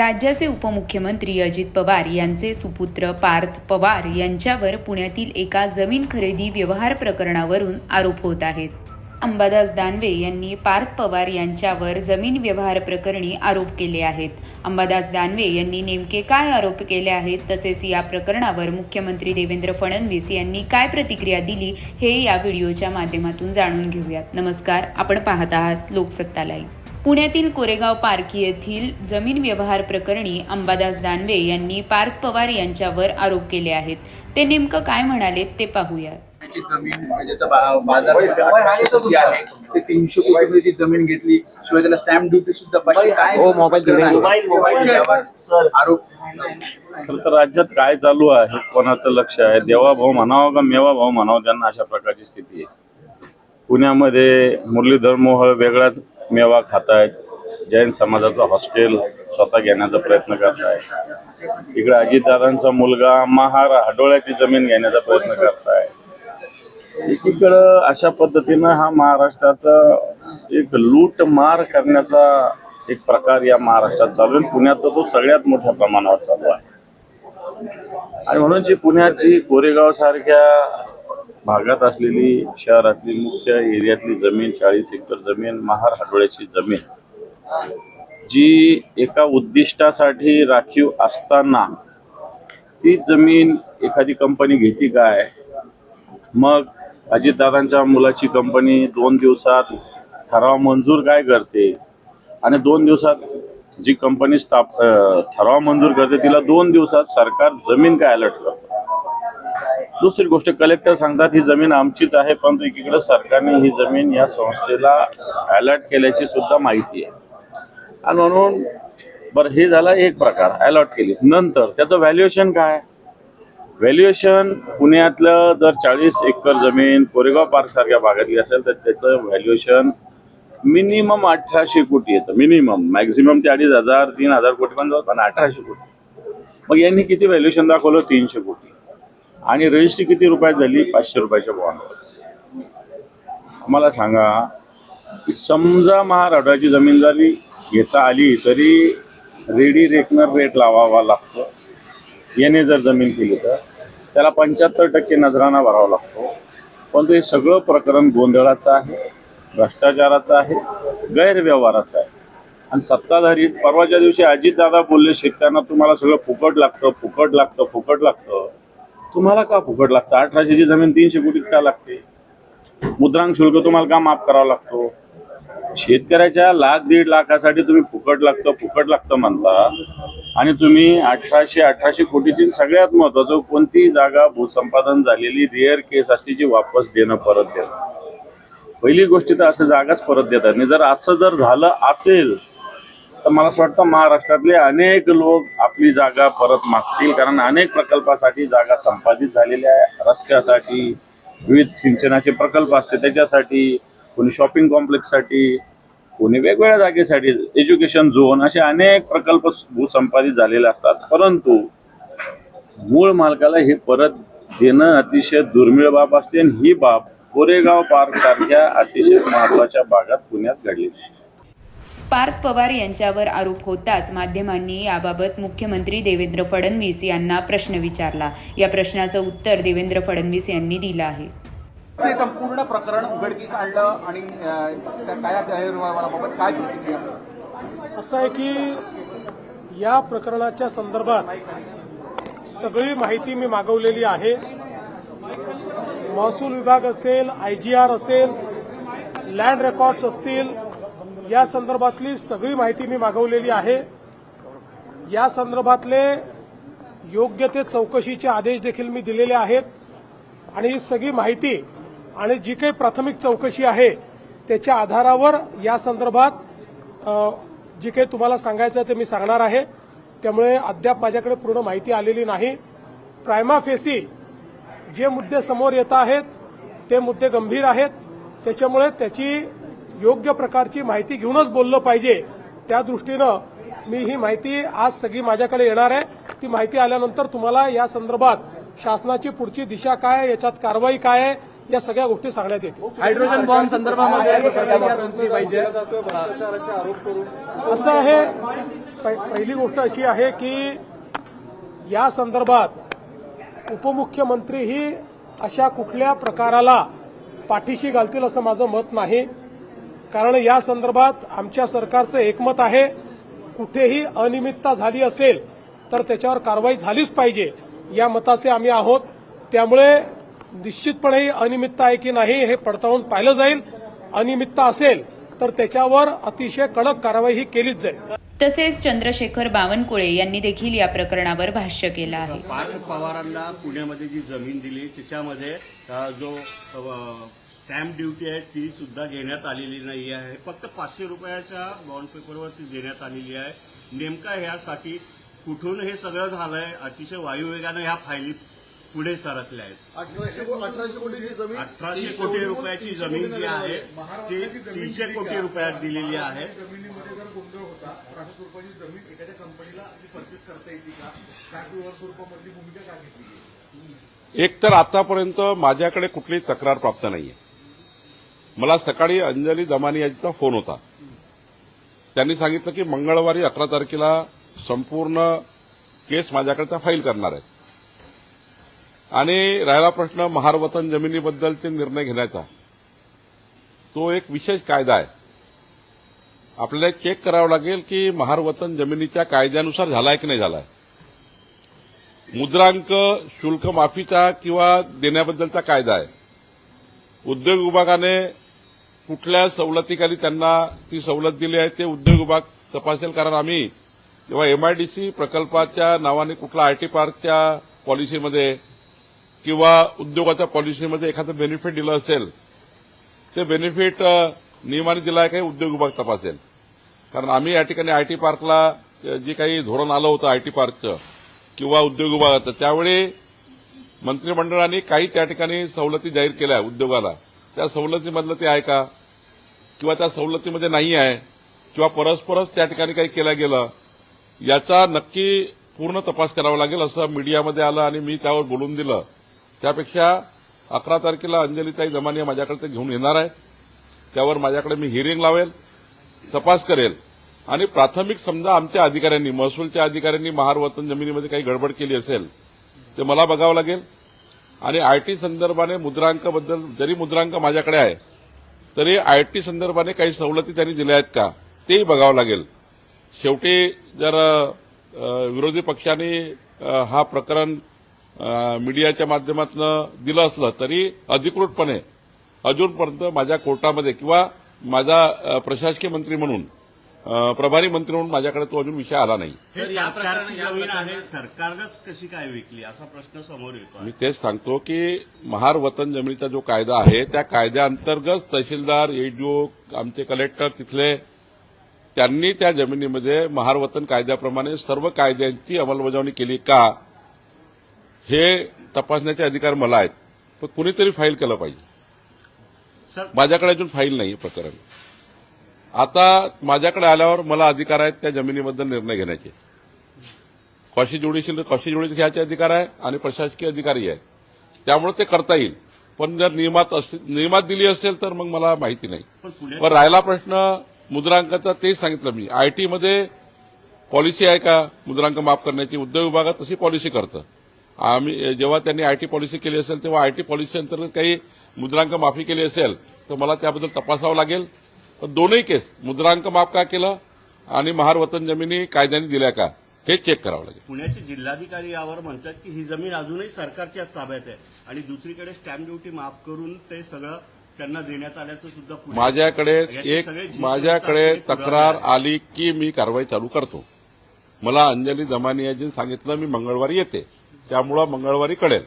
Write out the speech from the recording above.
राज्याचे उपमुख्यमंत्री अजित पवार यांचे सुपुत्र पार्थ पवार यांच्यावर पुण्यातील एका जमीन खरेदी व्यवहार प्रकरणावरून आरोप होत आहेत. अंबादास दानवे यांनी पार्थ पवार यांच्यावर जमीन व्यवहार प्रकरणी आरोप केले आहेत. अंबादास दानवे यांनी नेमके काय आरोप केले आहेत तसेच या प्रकरणावर मुख्यमंत्री देवेंद्र फडणवीस यांनी काय प्रतिक्रिया दिली हे या व्हिडिओच्या माध्यमातून जाणून घेऊयात. नमस्कार आपण पाहत आहात लोकसत्ता लाईव्ह. पुण्यातील कोरेगाव पार्क येथील जमीन व्यवहार प्रकरणी अंबादास दानवे यांनी पार्थ पवार यांच्यावर आरोप केले आहेत. ते नेमकं काय म्हणाले ते पाहूया. ते तीनशे कोटी जमीन घेतली शिवाय त्याला स्टॅम्प ड्युटी सुद्धा हो, मोबाईल आरोप खरं तर राज्यात काय चालू आहे कोणाचं लक्ष आहे? देवा भाऊ म्हणावं का मेवा भाऊ म्हणावं? त्यांना अशा प्रकारची स्थिती आहे. पुण्यामध्ये मुरलीधर मोहोळ वेगळाच मेवा आहेत जैन समाजाचं हॉस्टेल स्वतः घेण्याचा प्रयत्न करत आहे इकडे अजितदादांचा मुलगा महार हडोळ्याची जमीन घेण्याचा प्रयत्न करत आहे एकीकडं अशा पद्धतीनं हा महाराष्ट्राचा एक लूट मार करण्याचा एक प्रकार या महाराष्ट्रात चालू आहे. पुण्यात तो सगळ्यात मोठ्या प्रमाणावर चालू आहे. आणि म्हणून जी पुण्याची कोरेगाव सारख्या भागात असलेली शहरातली मुख्य एरियातली जमीन चाळीस एकर जमीन महार हाडोळ्याची जमीन जी एका उद्दिष्टासाठी राखीव असताना ती जमीन एखादी कंपनी घेते काय? मग अजितदादांच्या मुलाची कंपनी दोन दिवसात ठराव मंजूर काय करते? आणि दोन दिवसात जी कंपनी स्थाप ठराव मंजूर करते तिला दोन दिवसात सरकार जमीन काय अलर्ट करतं? दुसरी गोष्ट कलेक्टर सांगतात ही जमीन आमचीच आहे परंतु एकीकडे सरकारने ही जमीन या संस्थेला अलर्ट केल्याची सुद्धा माहिती आहे. आणि म्हणून बरं हे झाला एक प्रकार अलॉट केली. नंतर त्याचं व्हॅल्युएशन काय? व्हॅल्युएशन पुण्यातलं जर चाळीस एकर जमीन कोरेगाव पार्क सारख्या भागातली असेल तर त्याचं व्हॅल्युएशन मिनिमम अठराशे कोटी येतं. मिनिमम मॅक्झिमम ते अडीच हजार तीन हजार कोटी पण जातात पण अठराशे कोटी. मग यांनी किती व्हॅल्युएशन दाखवलं? तीनशे कोटी. आणि रजिस्ट्री किती रुपयात झाली? पाचशे रुपयाच्या बॉन्डवर आम्हाला सांगा की समजा महाराष्ट्राची जमीन घेता आली तरी रेडी रेकनर रेट लावावा लागतो. याने जर जमीन केली तर त्याला पंच्याहत्तर टक्के नजराना भरावा लागतो. पण हे सगळं प्रकरण गोंधळाचं आहे भ्रष्टाचाराचं आहे गैरव्यवहाराचं आहे. आणि सत्ताधारी परवाच्या दिवशी अजितदादा बोलले शेतकऱ्यांना तुम्हाला सगळं फुकट लागतं फुकट लागतं फुकट लागतं. तुम्हाला का फुकट लागतं? अठराशेची जमीन तीनशे कोटीत का लागते? मुद्रांक शुल्क तुम्हाला का माफ करावा लागतो? शेतकऱ्याच्या लाख दीड लाखासाठी तुम्ही फुकट लागतं फुकट लागतं म्हणता. आणि तुम्ही अठराशे अठराशे कोटीची सगळ्यात महत्वाचं कोणतीही जागा भूसंपादन झालेली रेअर केस असते जी वापस देणं परत देणं. पहिली गोष्ट तर असं जागाच परत देतात. आणि जर असं जर झालं असेल तर मला असं वाटतं महाराष्ट्रातले अनेक लोक आपली जागा परत मागतील कारण अनेक प्रकल्पासाठी जागा संपादित झालेल्या आहे. रस्त्यासाठी विविध सिंचनाचे प्रकल्प असते त्याच्यासाठी कोणी शॉपिंग कॉम्प्लेक्ससाठी कोणी वेगवेगळ्या जागेसाठी एज्युकेशन झोन असे अनेक प्रकल्प भूसंपादित झालेले असतात. परंतु मूळ मालकाला हे परत देणं अतिशय दुर्मिळ बाब असते आणि ही बाब कोरेगाव पार्क सारख्या अतिशय महत्त्वाच्या भागात पुण्यात घडली पार्थ पवार यांच्यावर आरोप होताच माध्यमांनी याबाबत मुख्यमंत्री देवेंद्र फडणवीस यांना प्रश्न विचारला. या प्रश्नाचं उत्तर देवेंद्र फडणवीस यांनी दिलं आहे. हे संपूर्ण प्रकरण उघडकीस आणलं आणि काय गैरव्यवहाराबाबत काय प्रतिक्रिया? असं आहे की या प्रकरणाच्या संदर्भात सगळी माहिती मी मागवलेली आहे. महसूल विभाग असेल आय जी आर असेल लँड रेकॉर्ड्स असतील या संदर्भातली सगळी माहिती मी मागवलेली आहे. या संदर्भातले योग्य ते चौकशीचे आदेश देखील मी दिलेले आहेत. आणि ही सगळी माहिती आणि जी काही प्राथमिक चौकशी आहे त्याच्या आधारावर या संदर्भात जी काही तुम्हाला सांगायचं आहे ते मी सांगणार आहे. त्यामुळे अद्याप माझ्याकडे पूर्ण माहिती आलेली नाही. प्रायमा फेसी जे मुद्दे समोर येत आहेत ते मुद्दे गंभीर आहेत. त्याच्यामुळे त्याची योग्य प्रकारची माहिती घेऊनच बोललं पाहिजे. त्या दृष्टीनं मी ही माहिती आज सगळी माझ्याकडे येणार आहे. ती माहिती आल्यानंतर तुम्हाला या संदर्भात शासनाची पुढची दिशा काय आहे याच्यात कारवाई काय आहे या सगळ्या गोष्टी सांगण्यात येतील. हायड्रोजन बॉम्ब संदर्भामध्ये असं आहे पहि- पहिली गोष्ट अशी आहे की या संदर्भात उपमुख्यमंत्री ही अशा कुठल्या प्रकाराला पाठीशी घालतील असं माझं मत नाही. कारण या संदर्भात आमच्या सरकारचं एकमत आहे कुठेही अनियमितता झाली असेल तर त्याच्यावर कारवाई झालीच पाहिजे. या मताचे आम्ही आहोत. त्यामुळे निश्चितपणे ही अनियमितता आहे की नाही हे पडताळून पाहिलं जाईल. अनियमितता असेल तर त्याच्यावर अतिशय कडक कारवाई ही केलीच जाईल. तसेच चंद्रशेखर बावनकुळे यांनी देखील या प्रकरणावर भाष्य केलं आहे. पार्थ पवारांना पुण्यामध्ये जी जमीन दिली त्याच्यामध्ये जो स्टॅम्प ड्युटी आहे ती सुद्धा घेण्यात आलेली नाही आहे. फक्त पाचशे रुपयाच्या बॉन्ड पेपरवर ती देण्यात आलेली आहे. नेमका ह्यासाठी कुठून हे सगळं झालंय? अतिशय वायुवेगानं ह्या फायली पुढे सरकल्या आहेत. अठराशे कोटी रुपयाची जमीन जी आहे ती तीनशे कोटी रुपयात दिलेली आहे? एक तर आतापर्यंत माझ्याकडे कुठलीही तक्रार प्राप्त नाहीये. मला सकाळी अंजली दमानी यांचा फोन होता. त्यांनी सांगितलं की मंगळवारी अकरा तारखेला संपूर्ण केस माझ्याकडचा फाईल करणार आहे आणि राहिला प्रश्न महारवतन जमिनीबद्दलचे निर्णय घेण्याचा. तो एक विशेष कायदा आहे. आपल्याला चेक करावं लागेल की महारवतन जमिनीच्या कायद्यानुसार झालाय की नाही झालाय. मुद्रांक शुल्क माफीचा किंवा देण्याबद्दलचा कायदा आहे. उद्योग विभागाने कुठल्या सवलतीखाली त्यांना ती सवलत दिली आहे ते उद्योग विभाग तपासेल. कारण आम्ही जेव्हा एमआयडीसी प्रकल्पाच्या नावाने कुठला आयटी पार्कच्या पॉलिसीमध्ये किंवा उद्योगाच्या पॉलिसीमध्ये एखादं बेनिफिट दिलं असेल ते बेनिफिट नियमाने दिलं आहे काही उद्योग विभाग तपासेल. कारण आम्ही या ठिकाणी आयटी पार्कला जे काही धोरण आलं होतं आयटी पार्कचं किंवा उद्योग विभागाचं त्यावेळी मंत्रिमंडळाने काही त्या ठिकाणी सवलती जाहीर केल्या उद्योगाला. त्या सवलतीमधलं ते आहे का? किंवा त्या सवलतीमध्ये नाही आहे? किंवा परस्परच त्या ठिकाणी काही केलं गेलं? याचा नक्की पूर्ण तपास करावा लागेल असं मीडियामध्ये आलं आणि मी त्यावर बोलून दिलं. त्यापेक्षा अकरा तारखेला अंजलीताई जमानिया माझ्याकडे ते घेऊन येणार आहे. त्यावर माझ्याकडे मी हिअरिंग लावेल तपास करेल. आणि प्राथमिक समजा आमच्या अधिकाऱ्यांनी महसूलच्या अधिकाऱ्यांनी महारवतन जमिनीमध्ये काही गडबड केली असेल ते मला बघावं लागेल. आणि आयटी संदर्भाने मुद्रांकाबद्दल जरी मुद्रांक माझ्याकडे आहे तरी आयटी संदर्भाने काही सवलती त्यांनी दिल्या आहेत का तेही बघावं लागेल. शेवटी जर विरोधी पक्षाने हा प्रकरण मीडियाच्या माध्यमातून दिलं असलं तरी अधिकृतपणे अजूनपर्यंत माझ्या कोर्टामध्ये किंवा माझा प्रशासकीय मंत्री म्हणून प्रभारी मंत्री म्हणून माझ्याकडे तो अजून विषय आला नाही. सरकारनंच कशी काय विकली? असा प्रश्न समोर येतो मी तेच सांगतो की महार वतन जमिनीचा जो कायदा आहे त्या कायद्याअंतर्गत तहसीलदार एडीओ आमचे कलेक्टर तिथले त्यांनी त्या जमिनीमध्ये महार वतन कायद्याप्रमाणे सर्व कायद्यांची अंमलबजावणी केली का हे तपासण्याचे अधिकार मला आहेत. पण कुणीतरी फाईल केलं पाहिजे. सर माझ्याकडे अजून फाईल नाही प्रकरण. आता माझ्याकडे आल्यावर मला अधिकार आहेत त्या जमिनीबद्दल निर्णय घेण्याचे. कॉशी ज्युडिशियल कॉशी ज्युडिशियल घ्यायचे अधिकार आहे आणि प्रशासकीय अधिकारी आहे त्यामुळे ते करता येईल. पण जर नियमात नियमात दिली असेल तर मग मला माहिती नाही. पण राहिला प्रश्न मुद्रांकाचा तेच सांगितलं मी. आयटीमध्ये पॉलिसी आहे का? मुद्रांक माफ करण्याची उद्योग विभागात तशी पॉलिसी करतं. आम्ही जेव्हा त्यांनी आयटी पॉलिसी केली असेल तेव्हा आयटी पॉलिसी अंतर्गत काही मुद्रांक माफी केली असेल तर मला त्याबद्दल तपासावं लागेल. पण दोनही केस मुद्रांक माफ का केलं आणि महार वतन जमिनी कायद्याने दिल्या का हे चेक करावं लागेल. पुण्याचे जिल्हाधिकारी यावर म्हणतात की ही जमीन अजूनही सरकारच्याच ताब्यात आहे आणि दुसरीकडे स्टॅम्प ड्युटी माफ करून ते सगळं त्यांना देण्यात आल्याचं सुद्धा माझ्याकडे एक माझ्याकडे तक्रार. आली की मी कारवाई चालू करतो. मला अंजली दमानियाजींनी सांगितलं मी मंगळवारी येते. त्यामुळं मंगळवारी कळेल.